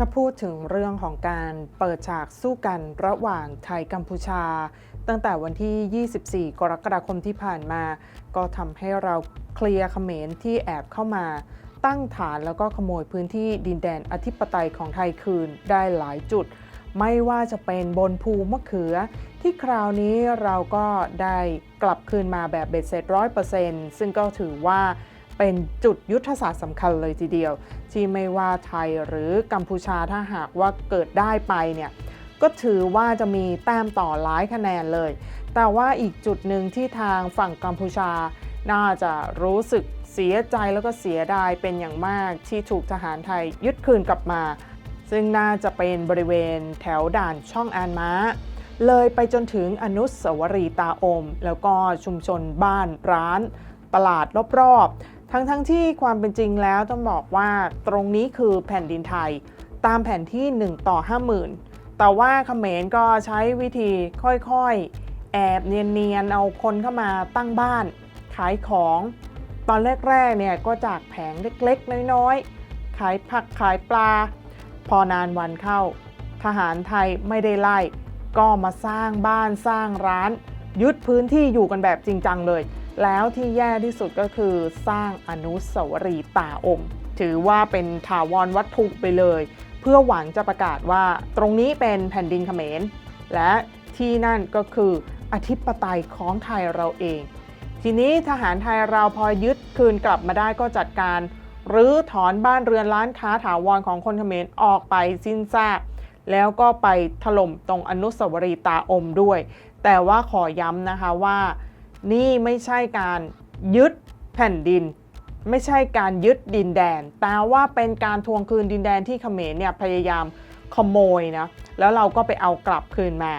ถ้าพูดถึงเรื่องของการเปิดฉากสู้กันระหว่างไทยกัมพูชา ตั้งแต่วันที่ 24 กรกฎาคมที่ผ่านมา ก็ทำให้เราเคลียร์เขมรที่แอบเข้ามา ตั้งฐานแล้วก็ขโมยพื้นที่ดินแดนอธิปไตยของไทยคืนได้หลายจุด ไม่ว่าจะเป็นบนภูมะเขือ ที่คราวนี้เราก็ได้กลับคืนมาแบบเบ็ดเสร็จร้อยเปอร์เซ็นต์ซึ่งก็ถือว่า เป็นจุดยุทธศาสตร์สำคัญเลยทีเดียว ที่ไม่ว่าไทยหรือกัมพูชาถ้าหากว่าเกิดได้ไปเนี่ยก็ถือว่าจะมีแต้มต่อหลายคะแนนเลย แต่ว่าอีกจุดหนึ่งที่ทางฝั่งกัมพูชา น่าจะรู้สึกเสียใจแล้วก็เสียดายเป็นอย่างมากที่ถูกทหารไทยยึดคืนกลับมา ซึ่งน่าจะเป็นบริเวณแถวด่านช่องอานม้า เลยไปจนถึงอนุสาวรีย์ตาอม แล้วก็ชุมชนบ้านร้าน ตลาดรอบๆ ทั้งๆทที่ความเป็นจริงแล้วต้องบอกว่าตรงนี้คือแผ่นดินไทย ตามแผนที่ 1 ต่อ 50,000 แต่ว่าเขมรก็ใช้วิธีค่อยๆ แอบเนียนๆ เอาคนเข้ามาตั้งบ้าน ขายของ ตอนแรกๆเนี่ยก็จากแผงเล็กๆ น้อยๆ ขายผักขายปลา พอนานวันเข้า ทหารไทยไม่ได้ไล่ ก็มาสร้างบ้านสร้างร้าน ยึดพื้นที่อยู่กันแบบจริงจังเลย แล้วที่แย่ที่สุดก็คือสร้างอนุสาวรีย์ตาอม ถือว่าเป็นถาวรวัตถุไปเลย เพื่อหวังจะประกาศว่าตรงนี้เป็นแผ่นดินเขมร และที่นั่นก็คืออธิปไตยของไทยเราเอง ทีนี้ทหารไทยเราพอยึดคืนกลับมาได้ก็จัดการรื้อถอนบ้านเรือนร้านค้าถาวรของคนเขมรออกไปสิ้นซากแล้วก็ไปถล่มตรงอนุสาวรีย์ตาอมด้วย แต่ว่าขอย้ำนะคะว่า นี่ไม่ใช่การยึดแผ่นดิน ไม่ใช่การยึดดินแดน แต่ว่าเป็นการทวงคืนดินแดนที่เขมรเนี่ยพยายามขโมยนะ แล้วเราก็ไปเอากลับคืนมา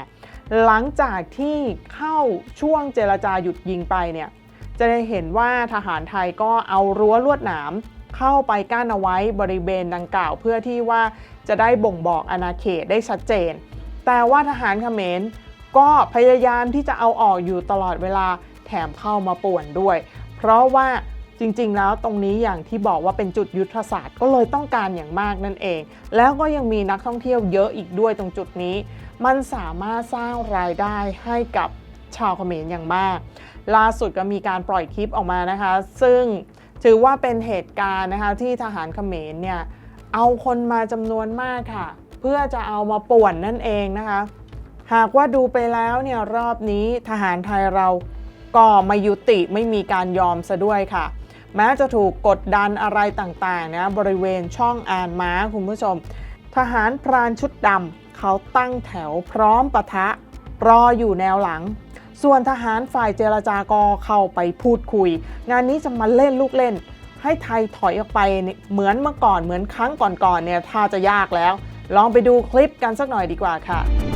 หลังจากที่เข้าช่วงเจรจาหยุดยิงไปเนี่ยจะได้เห็นว่าทหารไทยก็เอารั้วลวดหนามเข้าไปกั้นเอาไว้บริเวณดังกล่าวเพื่อที่ว่าจะได้บ่งบอกอาณาเขตได้ชัดเจน แต่ว่าทหารเขมร ก็พยายามที่จะเอาออกอยู่ตลอดเวลาแถมเข้ามาป่วนด้วย เพราะว่าจริงๆ แล้วตรงนี้อย่างที่บอกว่าเป็นจุดยุทธศาสตร์ก็เลยต้องการอย่างมากนั่นเอง แล้วก็ยังมีนักท่องเที่ยวเยอะอีกด้วยตรงจุดนี้ มันสามารถสร้างรายได้ให้กับชาวเขมรอย่างมาก ล่าสุดก็มีการปล่อยคลิปออกมานะคะ ซึ่งถือว่าเป็นเหตุการณ์นะคะที่ทหารเขมรเนี่ยเอาคนมาจำนวนมากค่ะ เพื่อจะเอามาป่วนนั่นเองนะคะ หากว่าดูไปแล้วเนี่ยรอบนี้ทหารไทยเราก็ไม่ยุติไม่มีการยอมซะด้วยค่ะ แม้จะถูกกดดันอะไรต่างๆนะบริเวณช่องอ่านม้าคุณผู้ชม ทหารพรานชุดดำเขาตั้งแถวพร้อมปะทะ รออยู่แนวหลัง ส่วนทหารฝ่ายเจรจาก็เข้าไปพูดคุย งานนี้จะมาเล่นลูกเล่น ให้ไทยถอยออกไปเนี่ยเหมือนเมื่อก่อนเหมือนครั้งก่อนๆเนี่ยถ้าจะยากแล้ว ลองไปดูคลิปกันสักหน่อยดีกว่าค่ะ